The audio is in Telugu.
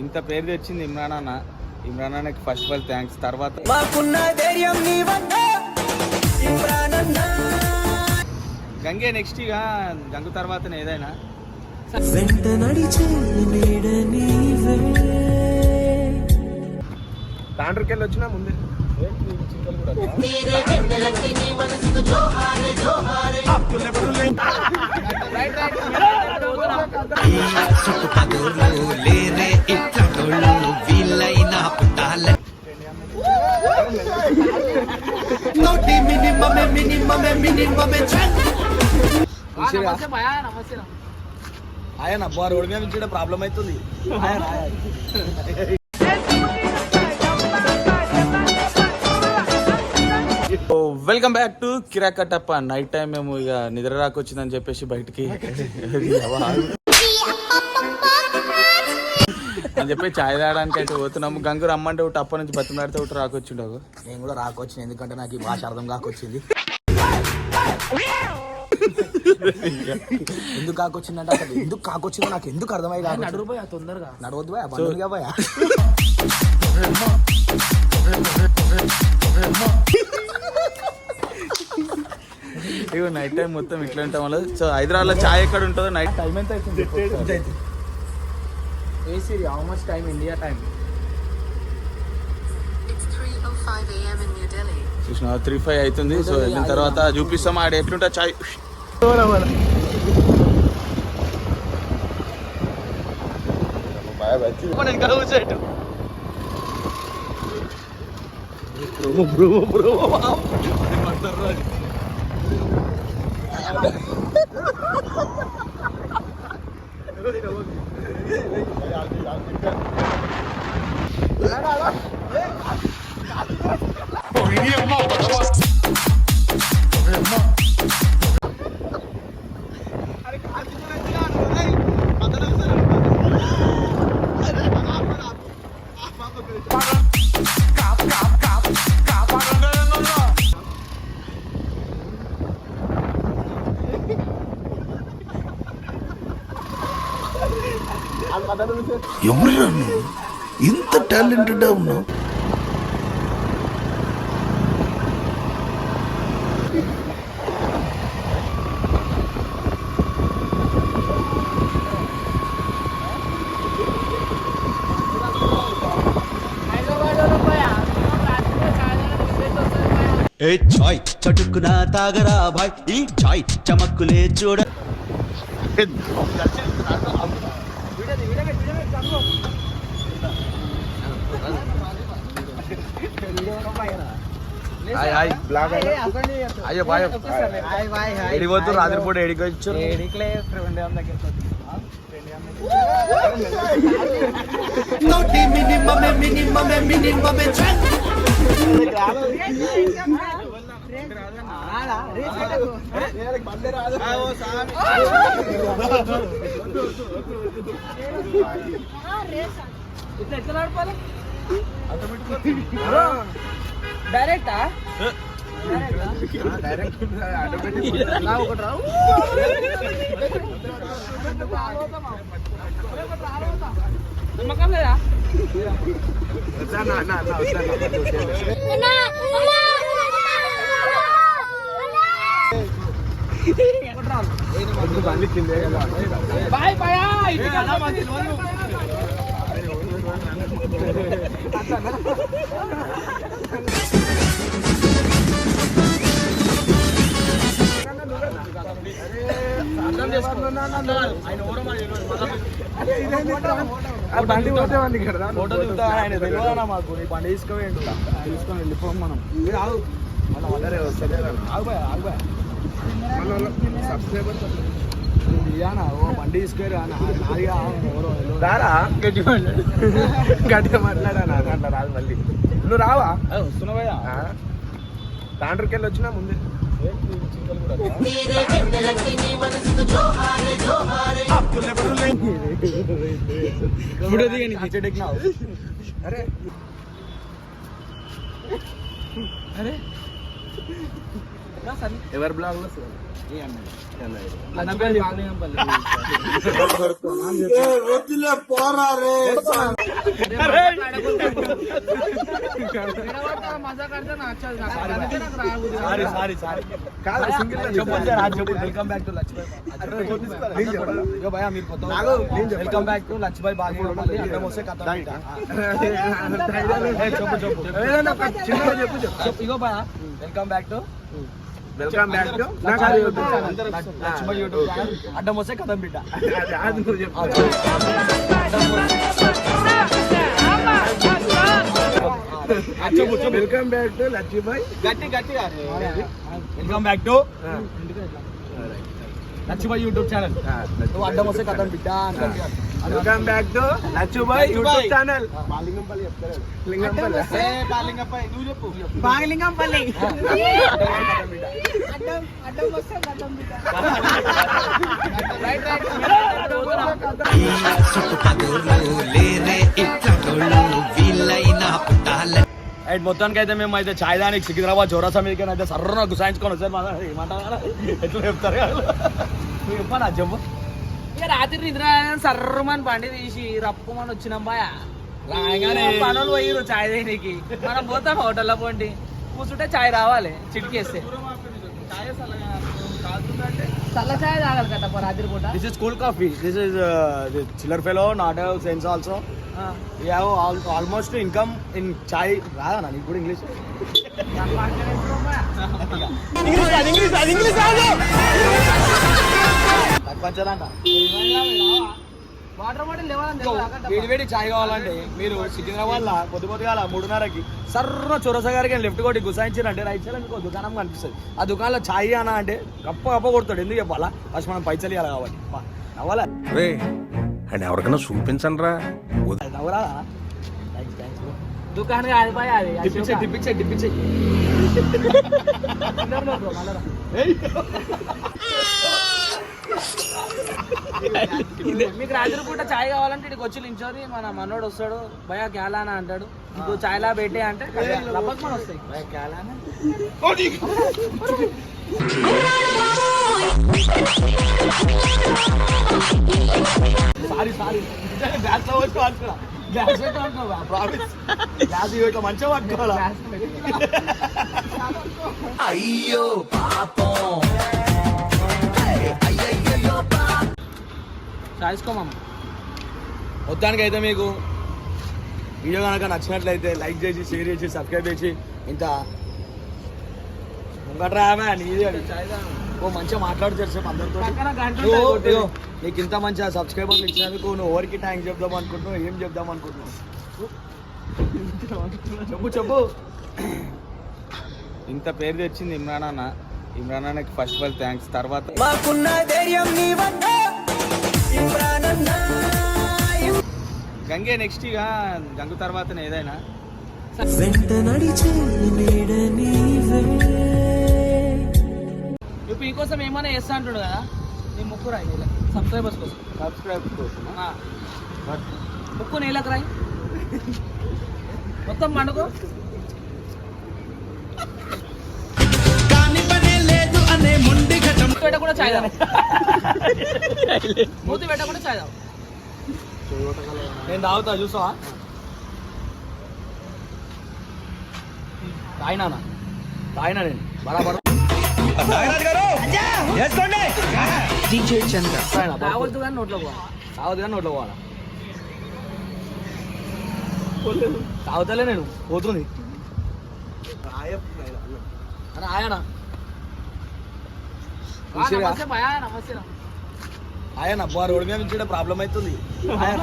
ఇంత పేరు తెచ్చింది ఇమ్రాన్ అన్న. ఇమ్రాన్ అన్నకి ఫస్ట్ ఆఫ్ ఆల్ థ్యాంక్స్ తర్వాత మాకున్న ధైర్యం నీ వల్ల ఇమ్రానన్నా గంగే నెక్స్ట్ ఇక గంగు తర్వాతనే ఏదైనా. వెంట నడిచే నీడ నీవే. తాండ్రకెళ్ళి వచ్చినా ముందే. లేరే ఇట్లా వీళ్ళైనా పుట్టాల నోటి మినిమమే మినిమమే మినిమమే ఆయన అబ్బా రోడ్డు మీద ప్రాబ్లం అవుతుంది వెల్కమ్ బ్యాక్ టు కిరాకట్టప్ప. నైట్ టైం మేము ఇక నిద్ర రాకొచ్చిందని చెప్పేసి బయటికి. అని చెప్పి చాయ్ తాగడానికి అయితే పోతున్నాము. గంగు రమ్మంటే ఒకటి అప్ప నుంచి బతిమలాడితే ఒకటి రాకొచ్చిండవు. నేను కూడా రాకొచ్చిన ఎందుకంటే నాకు ఈ భాష అర్థం కాకొచ్చింది. ఎందుకు కాకొచ్చిందంటే అసలు ఎందుకు కాకొచ్చిందో నాకు ఎందుకు అర్థమై కాదు నడురుపోయా తొందరగా. నడవద్దు పోయా పోయా. ఇగో నైట్ టైం మొత్తం ఇట్లా ఉంటాం వల్ల సో హైదరాబాద్లో చాయ్ ఎక్కడ ఉంటుందో నైట్ టైం ఎంత అవుతుంది? Hey Siri how much time India time It's 3.05 a.m. in New Delhi. చూసిన త్రీ ఫైవ్ అవుతుంది. సో వెళ్ళిన తర్వాత చూపిస్తాం. ఆడ ఎట్లుంటా 来อ来อย่าง冒 నువ్వు? ఇంత టాలెంటెడ్ ఉన్నావు. ఏ చాయ్? చటుక్కున తాగరా భాయ్. ఈ చాయ్ చమక్కులే చూడ హాయ్ హాయ్ అయ్యో బాయ్ ఎడిపోతు రాత్రిపూట ఎడికి వచ్చారు నోటి మినిమమే మినిమమే మినిమమే డైరెక్టా నమ్మకం లేదా బాయ్ బాయ్. బండి పోతే వాళ్ళు ఇక్కడ ఫోటో దిగుతా ఆయన తెలియదా మాకు నీ బండి తీసుకోవేయండి తీసుకొని వెళ్ళిపోం మనం ఆగు మళ్ళీ వాళ్ళరే వస్తలే ఆగుబాయ్ ఆగుబాయ్ సబ్స్క్రైబర్ ఇయ్యానా రారా గట్టిగా మాట్లాడు గట్టిగా మాట్లాడా నా దాంట్లో రాదు మళ్ళీ. నువ్వు రావా? వస్తున్నావయ్యా తాండ్రకెళ్ళి వచ్చినా ముందే. దిగని కిచెడెక్కినావు అరే. ఎవరి బ్లాగ్ లో అన్నపల్లి పోరా రే మజా కడితే నచ్చదు నాకు. అందుకే నాకు రాబుద్ది కాదు. సారీ సారీ సారీ కాదు సింగిల్ చెప్పండి సార్ అది చెప్పండి వెల్కమ్ బ్యాక్ టు లక్ష్మీ ఇగో భయ మీరు కొత్త వెల్కమ్ బ్యాక్ టు లక్ష్మీ బాగా అడ్డం వస్తే కథ చెప్పు చెప్పు ఏదైనా ఒక చిన్నగా చెప్పు చెప్పు చెప్పు ఇగో భయ welcome back to welcome back అడ్డం వస్తే కథం బిడ్డ. అది వెల్కమ్ బ్యాక్ టు లక్ష్మీబాయ్ గట్టి గట్టిగా. Welcome back to Lakshmi YouTube channel. అడ్డం వస్తే కథం బిడ్డ welcome back to Lakshmibai YouTube channel Lingampalli నువ్వు చెప్పు బాగలింగంపల్లి అండ్ మొత్తానికి అయితే మేము అయితే చాయ్ దానికి సికింద్రాబాద్ చౌరసా మీదకి అయితే సర్ర గుసాయించుకొని వచ్చారు మన ఏమంటారా ఎట్లా చెప్తారు? నువ్వు చెప్పాను అది చెప్పు. ఇక రాత్రి నిద్ర సర్రమని బండి తీసి రప్పుమని వచ్చినాం బాయా. రాగానే పనులు పోయిరు చాయ్ దేనికి మనం పోతాం హోటల్లో పోండి. కూర్చుంటే చాయ్ రావాలి చిటికేస్తే. చల్ల చాయ్ తాగాలి కదా రాత్రి పూట. This is cool coffee this is chiller fellow not have sense also almost income in చాయ్ రాదా నీకు కూడా ఇంగ్లీష్ వేడి వేడి చాయ్ కావాలంటే మీరు సికింద్రాబాద్ లా పొద్దు పొద్దుగాల మూడున్నరకి సర్ర చొరస గారికి లెఫ్ట్ కొట్టి గుసాయించారంటే రైట్ సైడ్ మీకు దుకాణం కనిపిస్తుంది. ఆ దుకాణంలో చాయ్ అనా అంటే గప్ప గప్ప కొడతాడు. ఎందుకు చెప్పాలా? ఫస్ట్ మనం పైసలు ఇవ్వాలి కాబట్టి. నవ్వాలా? రే అండ్ ఎవరికైనా చూపించండి రా నవ్వరా దుకాణం కాదు బాయ్ అది డిప్పించే డిప్పించే డిప్పించే మీకు రాత్రి పూట చాయ్ కావాలంటే ఇక్కడికి వచ్చి నించోని మన మనోడు వస్తాడు. భయ క్యాలానా అంటాడు. ఇంకో చాయ్ లా పెట్టే అంటే సారీ సారీ. లో వచ్చి పెట్టి ప్రామిస్ ఇట్లా మంచిగా పట్టుకోవాలా? చాయ్ తీసుకోమమ్మ మొత్తానికి అయితే మీకు వీడియో కనుక నచ్చినట్లయితే లైక్ చేసి షేర్ చేసి సబ్స్క్రైబ్ చేసి ఇంత ఓ మంచిగా మాట్లాడు చెప్పు అందరితో నీకు ఇంత మంచిగా సబ్స్క్రైబర్లు ఇచ్చినందుకు నువ్వు ఎవరికి థ్యాంక్స్ చెప్దాం అనుకుంటున్నావు ఏం చెప్దాం అనుకుంటున్నావు? చెప్పు చెప్పు. ఇంత పేరు తెచ్చింది ఇమ్రాన్ అన్న. ఇమ్రాన్ అన్నకి ఫస్ట్ ఆఫ్ ఆల్ థ్యాంక్స్ తర్వాత గంగే నెక్స్ట్ ఇక గంగు తర్వాతనే ఏదైనా. ఇప్పుడు మీకోసం ఏమైనా చేస్తా అంటాడు కదా నీ ముక్కు రాయి నీళ్ళ. సబ్స్క్రైబర్స్ కోసం. సబ్స్క్రైబ్ కోసం. ముక్కు నీళ్ళకి రాయి. మొత్తం పండుగ పెట్ట కూడా చాయ్. మూతి పెట్ట కూడా చాయ్. నేను తాగుతా చూసావా తాగినా తాగినా నేను. బరాబర్. తాగొద్దు కానీ నోట్లో పోవాలి. తాగదు కానీ నోట్లో పోవాలా? తాగుతలే నేను. పోతుంది. అని ఆయన ఆయన అబ్బా రోడ్ మీద నుంచి ప్రాబ్లం అవుతుంది. ఆయన